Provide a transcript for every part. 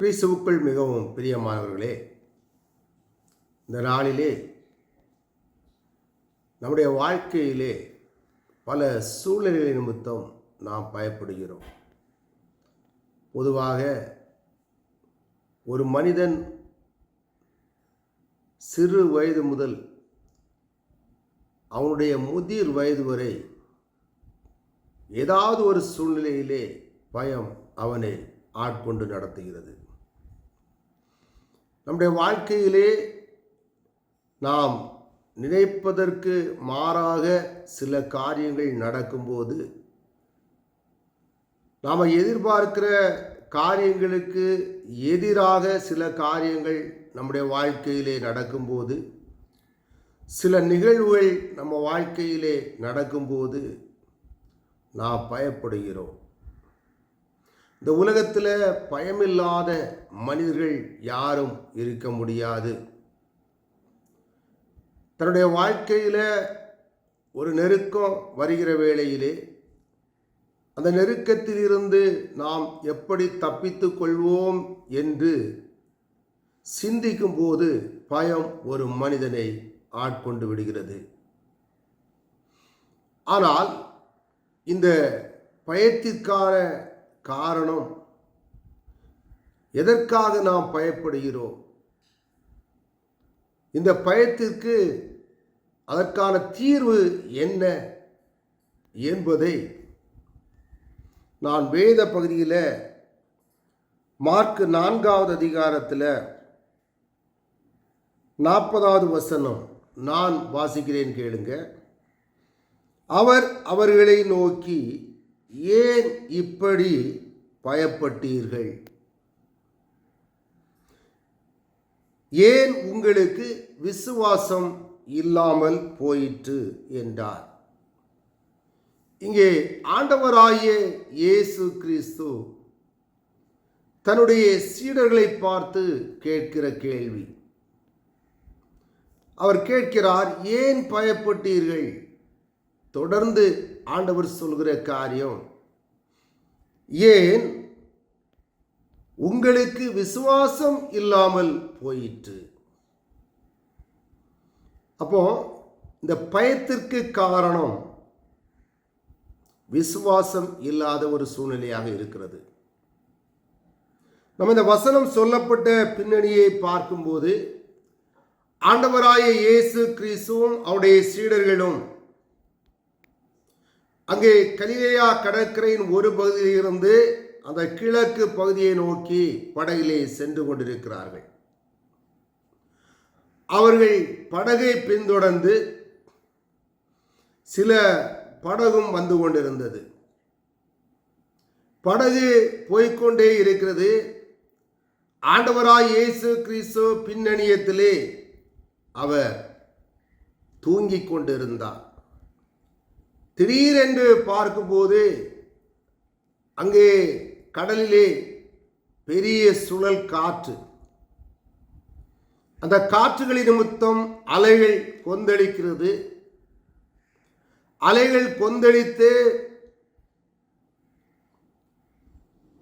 கிறிஸ்துவுக்குள் மிகவும் பிரியமானவர்களே இந்த நாளிலே நம்முடைய வாழ்க்கையிலே பல சூழ்நிலை நிமித்தம் நாம் பயப்படுகிறோம். பொதுவாக ஒரு மனிதன் சிறு வயது முதல் அவனுடைய முதிர் வயது வரை ஏதாவது ஒரு சூழ்நிலையிலே பயம் அவனை ஆட்கொண்டு நடத்துகிறது. நம்முடைய வாழ்க்கையிலே நாம் நினைப்பதற்கு மாறாக சில காரியங்கள் நடக்கும்போது நாம் எதிர்பார்க்கிற காரியங்களுக்கு எதிராக சில காரியங்கள் நம்முடைய வாழ்க்கையிலே நடக்கும்போது சில நிகழ்வுகள் நம்ம வாழ்க்கையிலே நடக்கும்போது நாம் பயப்படுகிறோம். இந்த உலகத்தில் பயமில்லாத மனிதர்கள் யாரும் இருக்க முடியாது. தன்னுடைய வாழ்க்கையில் ஒரு நெருக்கம் வருகிற வேளையிலே அந்த நெருக்கத்திலிருந்து நாம் எப்படி தப்பித்து கொள்வோம் என்று சிந்திக்கும்போது பயம் ஒரு மனிதனை ஆட்கொண்டு விடுகிறது. ஆனால் இந்த பயத்திற்கான காரணம் எதற்காக நாம் பயப்படுகிறோம்? இந்த பயத்திற்கு அதற்கான தீர்வு என்ன என்பதை நான் வேத பகுதியில் மார்க் நான்காவது அதிகாரத்தில் நாற்பதாவது வசனம் நான் வாசிக்கிறேன் கேளுங்க. அவர் அவர்களை நோக்கி ஏன் இப்படி பயப்பட்டீர்கள்? ஏன் உங்களுக்கு விசுவாசம் இல்லாமல் போயிற்று? என்றார். இங்கே ஆண்டவராகிய இயேசு கிறிஸ்து தன்னுடைய சீடர்களை பார்த்து கேட்கிற கேள்வி. அவர் கேட்கிறார் ஏன் பயப்பட்டீர்கள்? தொடர்ந்து ஆண்டவர் சொல்கிற காரியம் ஏன் உங்களுக்கு விசுவாசம் இல்லாமல் போயிற்று? அப்போ இந்த பயத்திற்கு காரணம் விசுவாசம் இல்லாத ஒரு சூழ்நிலையாக இருக்கிறது. நம்ம இந்த வசனம் சொல்லப்பட்ட பின்னணியை பார்க்கும்போது ஆண்டவராய இயேசு கிறிஸ்துவும் அவருடைய சீடர்களும் அங்கே கலிலேயா கடற்கரையின் ஒரு பகுதியில் இருந்து அந்த கிழக்கு பகுதியை நோக்கி படகிலே சென்று கொண்டிருக்கிறார்கள். அவர்கள் படகை பின்தொடர்ந்து சில படகும் வந்து கொண்டிருந்தது. படகு போய்கொண்டே இருக்கிறது. ஆண்டவராய் இயேசு கிறிஸ்து பின்னணியத்திலே அவர் தூங்கிக் கொண்டிருந்தார். திடீரென்று பார்க்கும்போது அங்கே கடலிலே பெரிய சுழல் காற்று. அந்த காற்றுகளின் நிமித்தம் அலைகள் கொந்தளிக்கிறது. அலைகள் கொந்தளித்து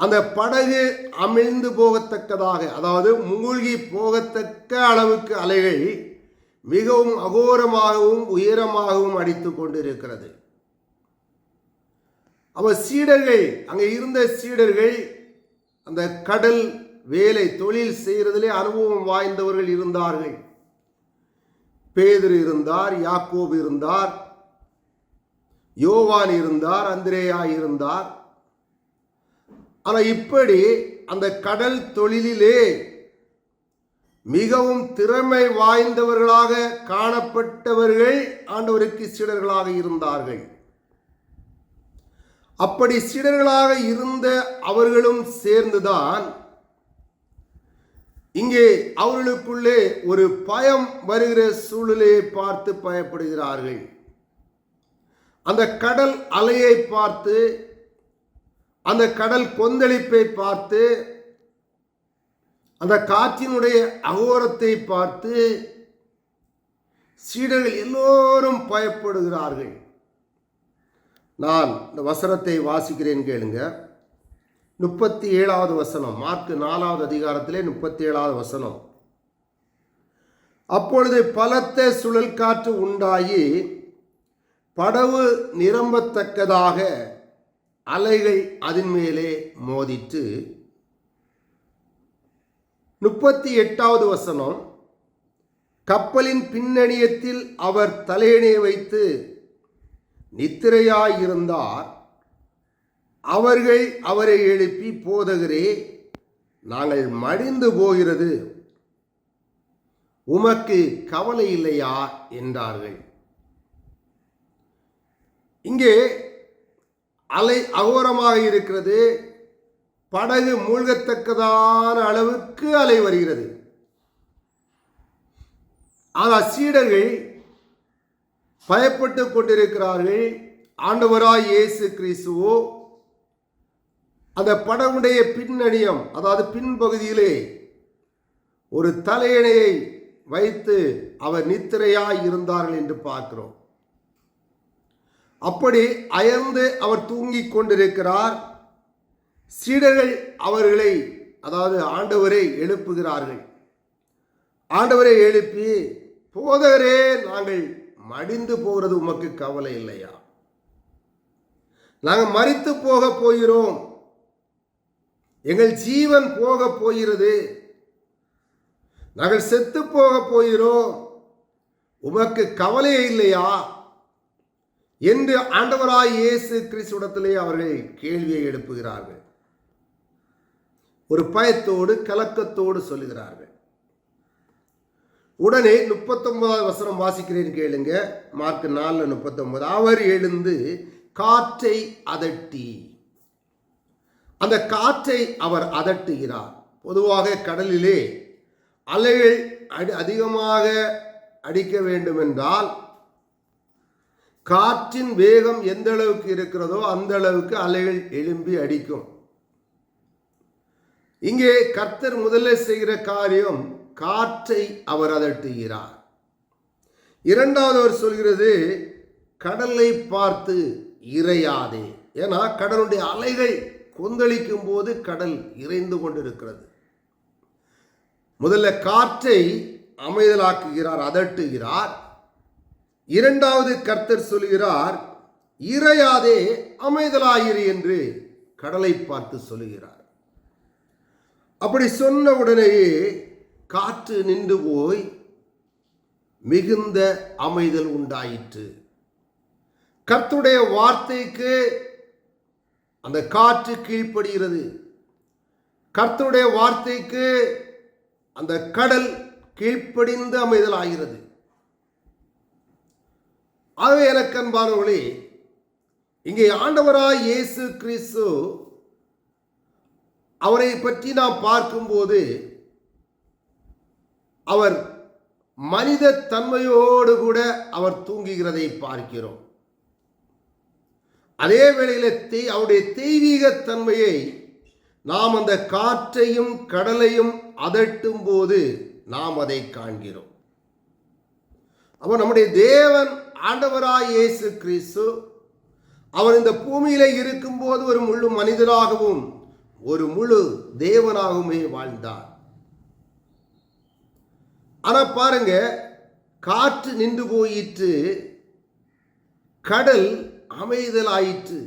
அந்த படகு அமிழ்ந்து போகத்தக்கதாக அதாவது மூழ்கி போகத்தக்க அளவுக்கு அலைகள் மிகவும் அகோரமாகவும் உயரமாகவும் அடித்து கொண்டிருக்கிறது. அவ சீடர்கள் அங்கே இருந்த சீடர்கள் அந்த கடல் வேலை தொழில் செய்கிறதிலே அனுபவம் வாய்ந்தவர்கள் இருந்தார்கள். பேதர் இருந்தார் யாக்கோப் இருந்தார் யோவான் இருந்தார் அந்திரேயா இருந்தார். ஆனால் இப்படி அந்த கடல் தொழிலிலே மிகவும் திறமை வாய்ந்தவர்களாக காணப்பட்டவர்கள் ஆண்டவருக்கு சீடர்களாக இருந்தார்கள். அப்படி சீடர்களாக இருந்த அவர்களும் சேர்ந்துதான் இங்கே அவர்களுக்குள்ளே ஒரு பயம் வருகிற சூழலையை பார்த்து பயப்படுகிறார்கள். அந்த கடல் அலையை பார்த்து அந்த கடல் கொந்தளிப்பை பார்த்து அந்த காற்றினுடைய அகோரத்தை பார்த்து சீடர்கள் எல்லோரும் பயப்படுகிறார்கள். நான் இந்த வசனத்தை வாசிக்கிறேன் கேளுங்க. முப்பத்தி ஏழாவது வசனம் மார்க் நாலாவது அதிகாரத்திலே முப்பத்தி ஏழாவது வசனம். அப்பொழுது பலத்த சுழல் காற்று உண்டாகி படவு நிரம்பத்தக்கதாக அலைகள் அதன் மேலே மோதிட்டு முப்பத்தி எட்டாவது வசனம் கப்பலின் பின்னணியத்தில் அவர் தலையணை வைத்து நித்திரையாயிருந்தார். அவர்கள் அவரை எழுப்பி போதகரே நாங்கள் மடிந்து போகிறது. உமக்கு கவலை இல்லையா? என்றார்கள். இங்கே அலை அகோரமாக இருக்கிறது. படகு மூழ்கத்தக்கதான அளவுக்கு அலை வருகிறது. ஆனால் சீடர்கள் பயப்பட்டு கொண்டிருக்கிறார்கள். ஆண்டவராய் இயேசு கிறிஸ்துவோ அந்த படகுடைய பின்னணியம் அதாவது பின்பகுதியிலே ஒரு தலையணையை வைத்து அவர் நித்திரையாய் இருந்தார்கள் என்று பார்க்கிறோம். அப்படி அயர்ந்து அவர் தூங்கிக் கொண்டிருக்கிறார். சீடர்கள் அவர்களை அதாவது ஆண்டவரை எழுப்புகிறார்கள். ஆண்டவரை எழுப்பி போதகரே நாங்கள் மடிந்து போகிறது உமக்கு கவலை இல்லையா? நாங்கள் மறித்து போக போகிறோம். எங்கள் ஜீவன் போக போகிறது. நாங்கள் செத்து போக போகிறோம். உமக்கு கவலையே இல்லையா? என்று ஆண்டவராய் இயேசு கிறிஸ்துடத்திலே அவர்கள் கேள்வியை எழுப்புகிறார்கள். ஒரு பயத்தோடு கலக்கத்தோடு சொல்லுகிறார்கள். உடனே முப்பத்தொன்பதாவது வசனம் வாசிக்கிறேன் கேளுங்க. மார்க் நாலு முப்பத்தொன்பது. அவர் எழுந்து காற்றை அதட்டி அந்த காற்றை அவர் அதட்டுகிறார். பொதுவாக கடலிலே அலைகள் அடி அதிகமாக அடிக்க வேண்டும் என்றால் காற்றின் வேகம் எந்த அளவுக்கு இருக்கிறதோ அந்த அளவுக்கு அலைகள் எழும்பி அடிக்கும். இங்கே கர்த்தர் முதல்ல செய்கிற காரியம் காற்றை அவர் அதட்டுகிறார். இரண்டாவது அவர் சொல்கிறது கடலை பார்த்து இறையாதே. ஏன்னா கடலுடைய அலைகள் கொந்தளிக்கும் போது கடல் இறைந்து கொண்டிருக்கிறது. முதல்ல காற்றை அமைதலாக்குகிறார் அதட்டுகிறார். இரண்டாவது கர்த்தர் சொல்கிறார் இறையாதே அமைதலாயிரு என்று கடலை பார்த்து சொல்லுகிறார். அப்படி சொன்ன உடனேயே காற்று நின்று போய் மிகுந்த அமைதல் உண்டாயிற்று. கர்த்துடைய வார்த்தைக்கு அந்த காற்று கீழ்ப்படுகிறது கர்த்தருடைய வார்த்தைக்கு அந்த கடல் கீழ்ப்படிந்து அமைதல் ஆகிறது ஆகவே எனக்கன்பானவர்களே இங்கே ஆண்டவராய் இயேசு கிறிஸ்து அவரை பற்றி நாம் பார்க்கும்போது அவர் மனித தன்மையோடு கூட அவர் தூங்குகிறதை பார்க்கிறோம். அதே வேளையில் தெய் அவருடைய தெய்வீக தன்மையை நாம் அந்த காற்றையும் கடலையும் அதட்டும் போது நாம் அதை காண்கிறோம். அப்போ நம்முடைய தேவன் ஆண்டவராய் இயேசு கிறிஸ்து அவர் இந்த பூமியில இருக்கும்போது ஒரு முழு மனிதனாகவும் ஒரு முழு தேவனாகவுமே வாழ்ந்தார். ஆனா பாருங்க காற்று நின்று போயிற்று கடல் அமைதலாயிற்று.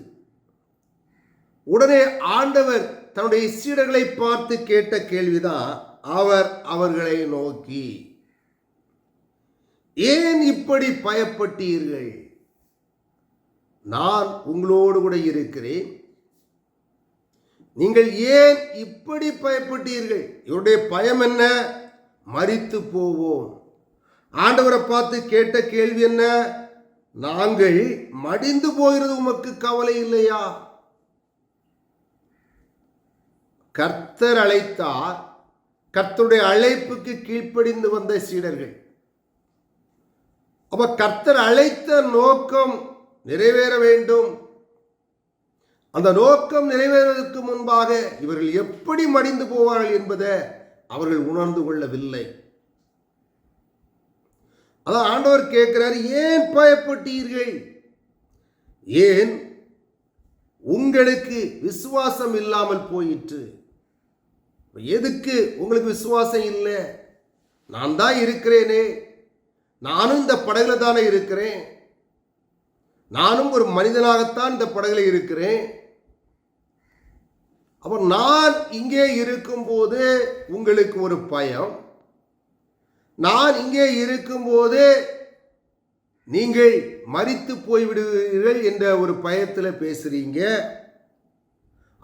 உடனே ஆண்டவர் தன்னுடைய சீடர்களை பார்த்து கேட்ட கேள்விதான் அவர் அவர்களை நோக்கி. ஏன் இப்படி பயப்பட்டீர்கள்? நான் உங்களோடு கூட இருக்கிறேன். நீங்கள் ஏன் இப்படி பயப்பட்டீர்கள்? இவருடைய பயம் என்ன? மறித்து போவோம். ஆண்டவரை பார்த்து கேட்ட கேள்வி என்ன? நாங்கள் மடிந்து போகிறது உமக்கு கவலை இல்லையா? கர்த்தர் அழைத்தார். கர்த்தருடைய அழைப்புக்கு கீழ்ப்படிந்து வந்த சீடர்கள். அப்போ கர்த்தர் அழைத்த நோக்கம் நிறைவேற வேண்டும். அந்த நோக்கம் நிறைவேறுவதற்கு முன்பாக இவர்கள் எப்படி மடிந்து போவார்கள் என்பதை அவர்கள் உணர்ந்து கொள்ளவில்லை. அதான் ஆண்டவர் கேட்கிறார் ஏன் பயப்பட்டீர்கள்? ஏன் உங்களுக்கு விசுவாசம் இல்லாமல் போயிற்று? எதுக்கு உங்களுக்கு விசுவாசம் இல்லை? நான் தான் இருக்கிறேனே. நானும் இந்த படகுல தானே இருக்கிறேன். நானும் ஒரு மனிதனாகத்தான் இந்த படகுல இருக்கிறேன். அப்போ நான் இங்கே இருக்கும்போது உங்களுக்கு ஒரு பயம். நான் இங்கே இருக்கும்போது நீங்கள் மறித்து போய்விடுவீர்கள் என்ற ஒரு பயத்தில் பேசுறீங்க.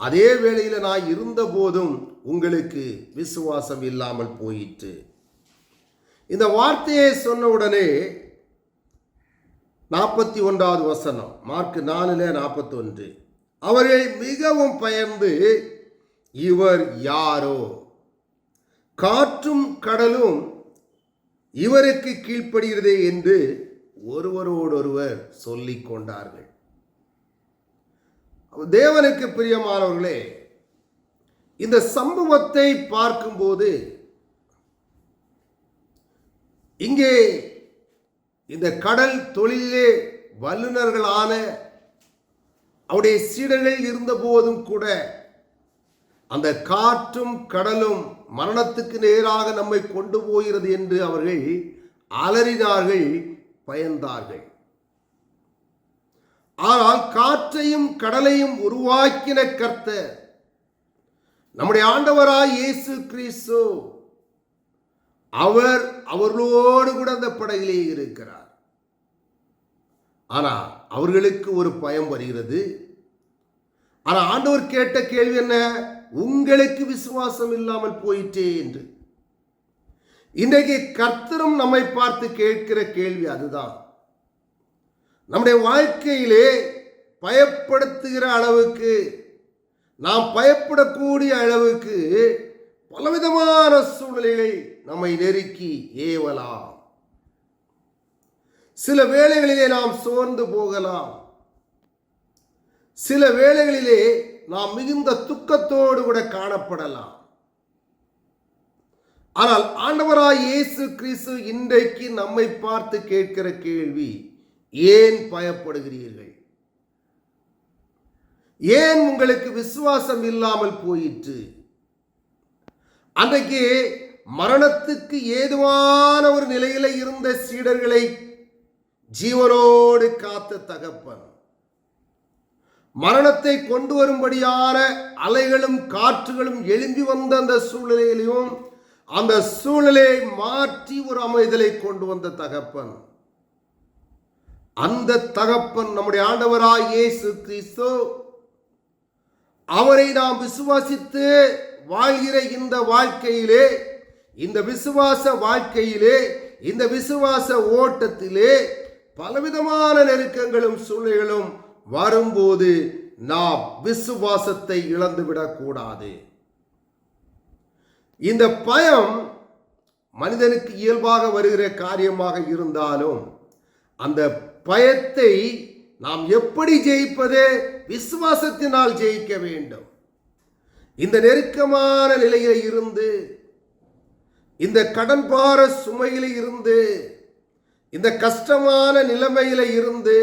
அதே வேளையில் நான் இருந்தபோதும் உங்களுக்கு விசுவாசம் இல்லாமல் போயிற்று. இந்த வார்த்தையை சொன்ன உடனே நாற்பத்தி ஒன்றாவது வசனம் மார்க் நாலுல நாற்பத்தி ஒன்று அவர்கள் மிகவும் பயந்து இவர் யாரோ? காற்றும் கடலும் இவருக்கு கீழ்ப்படுகிறதே என்று ஒருவரோடொருவர் சொல்லிக் கொண்டார்கள். தேவனுக்கு பிரியமானவர்களே இந்த சம்பவத்தை பார்க்கும்போது இங்கே இந்த கடல் தொழிலே வல்லுநர்களான அவருடைய சீடர்கள் இருந்த போதும் கூட அந்த காற்றும் கடலும் மரணத்துக்கு நேராக நம்மை கொண்டு போகிறது என்று அவர்கள் அலறினார்கள் பயந்தார்கள். ஆனால் காற்றையும் கடலையும் உருவாக்கின கர்த்தர் நம்முடைய ஆண்டவராய் இயேசு கிறிஸ்து அவர் அவர்களோடு கூட அந்த படகிலே இருக்கிறார். ஆனால் அவர்களுக்கு ஒரு பயம் வருகிறது. ஆனால் ஆண்டவர் கேட்ட கேள்வி என்ன? உங்களுக்கு விசுவாசம் இல்லாமல் போயிட்டே என்று. இன்றைக்கு கர்த்தரும் நம்மை பார்த்து கேட்கிற கேள்வி அதுதான். நம்முடைய வாழ்க்கையிலே பயப்படுத்துகிற அளவுக்கு நாம் பயப்படக்கூடிய அளவுக்கு பலவிதமான சூழ்நிலைகளை நம்மை நெருக்கி ஏவலாம். சில வேளைகளிலே நாம் சோர்ந்து போகலாம். சில வேளைகளிலே நாம் மிகுந்த துக்கத்தோடு கூட காணப்படலாம். ஆனால் ஆண்டவராய் இயேசு கிறிஸ்து இன்றைக்கு நம்மை பார்த்து கேட்கிற கேள்வி ஏன் பயப்படுகிறீர்கள்? ஏன் உங்களுக்கு விசுவாசம் இல்லாமல் போயிற்று? அன்றைக்கு மரணத்துக்கு ஏதுவான ஒரு நிலையில இருந்த சீடர்களை ஜீவனோடு காத்த தகப்பன். மரணத்தை கொண்டு வரும்படியான அலைகளும் காற்றுகளும் எழும்பி வந்த அந்த சூழ்நிலையிலையும் அந்த சூழ்நிலையை மாற்றி ஒரு அமைதலை கொண்டு வந்த தகப்பன். அந்த தகப்பன் நம்முடைய ஆண்டவராய் இயேசு கிறிஸ்து அவரை நாம் விசுவாசித்து வாழ்கிற இந்த வாழ்க்கையிலே இந்த விசுவாச வாழ்க்கையிலே இந்த விசுவாச ஓட்டத்திலே பலவிதமான நெருக்கங்களும் சூழ்நிலைகளும் வரும்போது நாம் விசுவாசத்தை இழந்துவிடக் கூடாது. இந்த பயம் மனிதனுக்கு இயல்பாக வருகிற காரியமாக இருந்தாலும் அந்த பயத்தை நாம் எப்படி ஜெயிப்பது? விசுவாசத்தினால் ஜெயிக்க வேண்டும். இந்த நெருக்கமான நிலையில் இருந்து இந்த கடன்பார சுமையில் இருந்து இந்த கஷ்டமான நிலைமையில இருந்து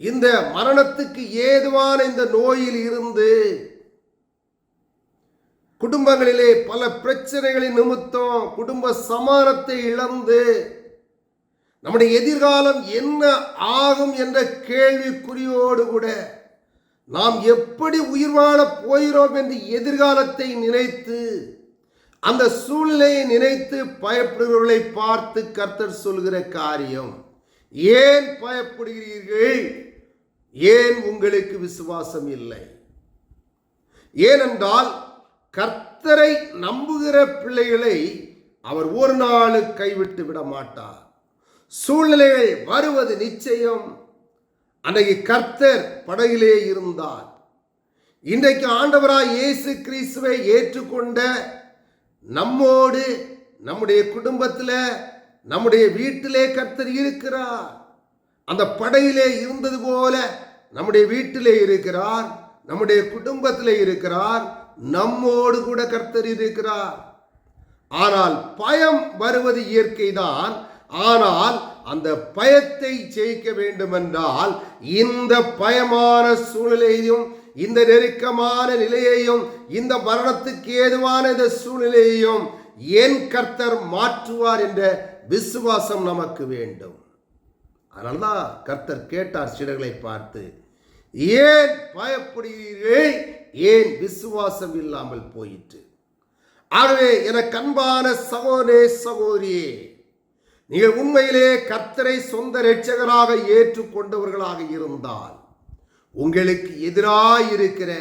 இந்த மரணத்துக்கு ஏதுவான இந்த நோயில் இருந்து குடும்பங்களிலே பல பிரச்சனைகளின் நிமித்தம் குடும்ப சமானத்தை இழந்து நம்முடைய எதிர்காலம் என்ன ஆகும் என்ற கேள்விக்குறியோடு கூட நாம் எப்படி உயிர் வாழப் போகிறோம் என்று எதிர்காலத்தை நினைத்து அந்த சூழ்நிலையை நினைத்து பயப்படுகிறவர்களை பார்த்து கர்த்தர் சொல்கிற காரியம் ஏன் பயப்படுகிறீர்கள்? ஏன் உங்களுக்கு விசுவாசம் இல்லை? ஏனென்றால் கர்த்தரை நம்புகிற பிள்ளைகளை அவர் ஒரு நாள் கைவிட்டு விட மாட்டார். சூழ்நிலைகள் வருவது நிச்சயம். அன்றைக்கு கர்த்தர் படகிலே இருந்தார். இன்றைக்கு ஆண்டவராய் இயேசு கிறிஸ்துவை ஏற்றுக்கொண்ட நம்மோடு நம்முடைய குடும்பத்தில் நம்முடைய வீட்டிலே கர்த்தர் இருக்கிறார். அந்த படையிலே இருந்தது போல நம்முடைய வீட்டிலே இருக்கிறார் நம்முடைய குடும்பத்தில் இருக்கிறார் நம்மோடு கூட கர்த்தர் இருக்கிறார். ஆனால் பயம் வருவது இயற்கைதான். ஆனால் அந்த பயத்தை ஜெயிக்க வேண்டுமென்றால் இந்த பயமான சூழ்நிலையையும் இந்த நெருக்கமான நிலையையும் இந்த மரணத்துக்கு ஏதுவான இந்த சூழ்நிலையையும் என் கர்த்தர் மாற்றுவார் என்ற விசுவாசம் நமக்கு வேண்டும். அதனால்தான் கர்த்தர் கேட்டார் சீடர்களை பார்த்து ஏன் பயப்படுகிறீர்கள்? ஏன் விசுவாசம் இல்லாமல் போயிற்று? ஆகவே எனக்கு அன்பான சகோதரே சகோதரியே நீங்கள் உண்மையிலே கர்த்தரை சொந்த இரட்சகராக ஏற்றுக்கொண்டவர்களாக இருந்தால் உங்களுக்கு எதிராக இருக்கிற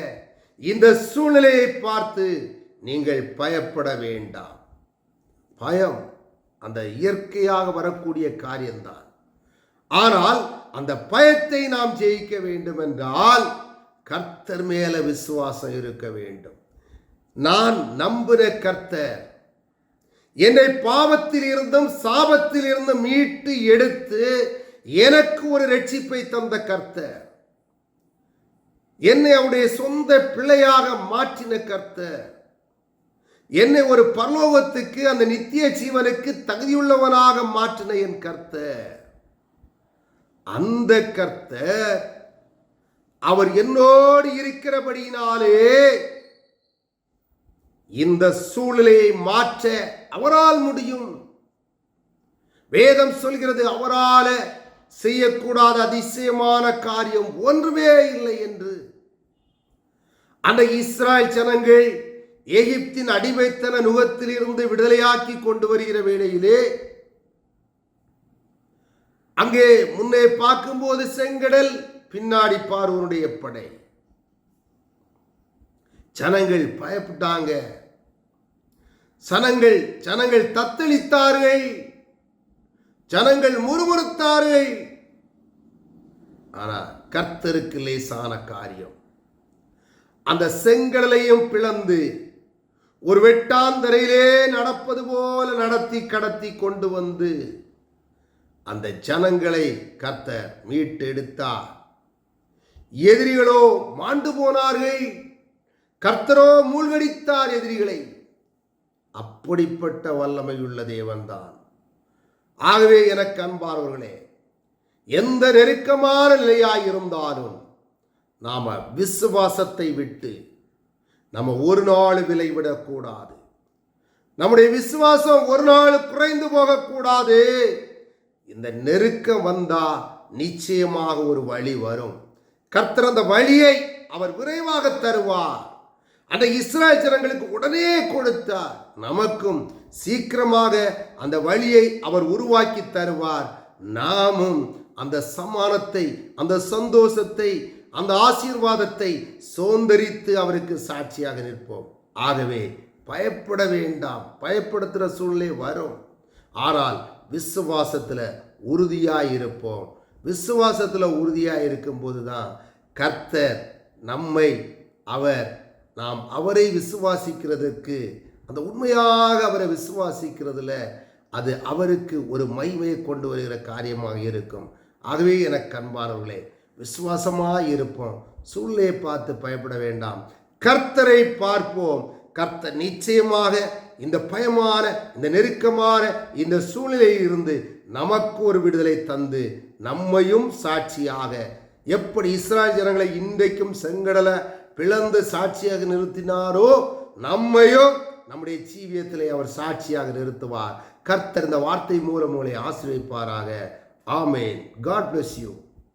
இந்த சூழ்நிலையை பார்த்து நீங்கள் பயப்பட வேண்டாம். பயம் அந்த இயற்கையாக வரக்கூடிய காரியம்தான். ஆனால் அந்த பயத்தை நாம் ஜெயிக்க வேண்டும் என்றால் கர்த்தர் மேல விசுவாசம் இருக்க வேண்டும். நான் நம்புகிற கர்த்தர் என்னை பாவத்தில் இருந்தும் சாபத்தில் இருந்தும் மீட்டு எடுத்து எனக்கு ஒரு ரட்சிப்பை தந்த கர்த்தர். என்னை அவருடைய சொந்த பிள்ளையாக மாற்றின கர்த்தர். என்னை ஒரு பரலோகத்துக்கு அந்த நித்திய ஜீவனுக்கு தகுதியுள்ளவனாக மாற்றின என் கர்த்தர். அந்த கர்த்தர் அவர் என்னோடு இருக்கிறபடியினாலே இந்த சூழ்நிலையை மாற்ற அவரால் முடியும். வேதம் சொல்கிறது அவரால செய்யக்கூடாத அதிசயமான காரியம் ஒன்றுமே இல்லை என்று. அந்த இஸ்ராயல் ஜனங்கள் எகிப்தின் அடிமைத்தன நுகத்திலிருந்து விடுதலையாக்கி கொண்டு வருகிற வேளையிலே அங்கே முன்னே பார்க்கும்போது செங்கடல் பின்னாடி பார்வனுடைய படை. ஜனங்கள் பயப்பட்டாங்க. சனங்கள் ஜனங்கள் தத்தளித்தார்கள். ஜனங்கள் முறுமுறுத்தார்கள். ஆனா கர்த்தருக்கு லேசான காரியம். அந்த செங்கடலையும் பிளந்து ஒரு வெட்டாந்தரையிலே நடப்பது போல நடத்தி கடத்தி கொண்டு வந்து அந்த ஜனங்களை கர்த்தர் மீட்டெடுத்தார். எதிரிகளோ மாண்டு போனார்கள். கர்த்தரோ மூழ்கடித்தார் எதிரிகளை. அப்படிப்பட்ட வல்லமையுள்ள தேவன்தான். ஆகவே எனக்கு அன்பார்வர்களே எந்த நெருக்கமான நிலையாயிருந்தாலும் நாம் விசுவாசத்தை விட்டு நம்ம ஒரு நாள் விலைவிடக்கூடாது நம்முடைய விசுவாசம் ஒரு நாள் குறைந்து போகக்கூடாது. இந்த நெருக்கம் வந்தால் நிச்சயமாக ஒரு வழி வரும். கர்த்தர் அந்த வழியை அவர் விரைவாக தருவார். அந்த இஸ்ராயல் ஜனங்களுக்கு உடனே கொடுத்தார். நமக்கும் சீக்கிரமாக அந்த வழியை அவர் உருவாக்கி தருவார். நாமும் அந்த சமானத்தை அந்த சந்தோஷத்தை அந்த ஆசீர்வாதத்தை சோந்தரித்து அவருக்கு சாட்சியாக நிற்போம். ஆகவே பயப்பட வேண்டாம். பயப்படுத்துகிற சூழ்நிலை வரும். ஆனால் விசுவாசத்தில் உறுதியாக இருப்போம் விசுவாசத்தில் உறுதியாக இருக்கும்போது தான் கர்த்தர் நம்மை அவர் நாம் அவரை விசுவாசிக்கிறதுக்கு அந்த உண்மையாக அவரை விசுவாசிக்கிறதுல அது அவருக்கு ஒரு மைமையை கொண்டு வருகிற காரியமாக இருக்கும். ஆகவே எனக்கு அன்பானவர்களே விசுவாசமாக இருப்போம். சூழ்நிலையை பார்த்து பயப்பட வேண்டாம். கர்த்தரை பார்ப்போம். கர்த்தர் நிச்சயமாக இந்த பயமான இந்த நெருக்கமான இந்த சூழ்நிலையில் இருந்து நமக்கு ஒரு விடுதலை தந்து நம்மையும் சாட்சியாக. எப்படி இஸ்ராயல் ஜனங்களை இன்றைக்கும் செங்கடலை பிளந்து சாட்சியாக நிறுத்தினாரோ நம்மையும் நம்முடைய ஜீவியத்திலே அவர் சாட்சியாக நிறுத்துவார். கர்த்தர் இந்த வார்த்தை மூலம் உங்களை ஆசிரியப்பாராக ஆமேன். God bless you